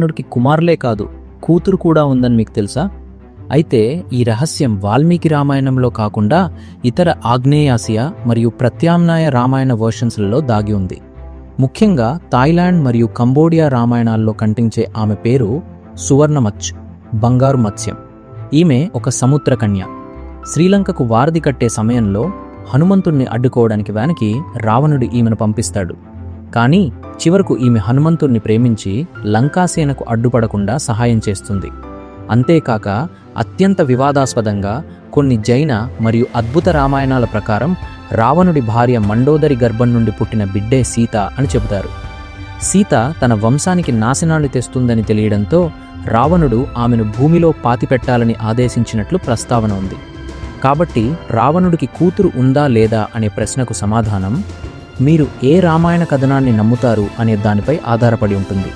రావణుడికి కుమారులే కాదు కూతురు కూడా ఉందని మీకు తెలుసా? అయితే ఈ రహస్యం వాల్మీకి రామాయణంలో కాకుండా ఇతర ఆగ్నేయాసియా మరియు ప్రత్యామ్నాయ రామాయణ వర్షన్స్లలో దాగి ఉంది. ముఖ్యంగా థాయిలాండ్ మరియు కంబోడియా రామాయణాల్లో కంటించే ఆమె పేరు సువర్ణమచ్ బంగారు మత్స్యం. ఈమె ఒక సముద్ర కన్య. శ్రీలంకకు వారధి కట్టే సమయంలో హనుమంతుణ్ణి అడ్డుకోవడానికి వానికి రావణుడు ఈమెను పంపిస్తాడు. కానీ చివరకు ఈమె హనుమంతుణ్ణి ప్రేమించి లంకాసేనకు అడ్డుపడకుండా సహాయం చేస్తుంది. అంతేకాక అత్యంత వివాదాస్పదంగా కొన్ని జైన మరియు అద్భుత రామాయణాల ప్రకారం రావణుడి భార్య మండోదరి గర్భం నుండి పుట్టిన బిడ్డే సీత అని చెబుతారు. సీత తన వంశానికి నాశనాలు తెస్తుందని తెలియడంతో రావణుడు ఆమెను భూమిలో పాతిపెట్టాలని ఆదేశించినట్లు ప్రస్తావన ఉంది. కాబట్టి రావణుడికి కూతురు ఉందా లేదా అనే ప్రశ్నకు సమాధానం మీరు ఏ రామాయణ కథనాన్ని నమ్ముతారు అనే దానిపై ఆధారపడి ఉంటుంది.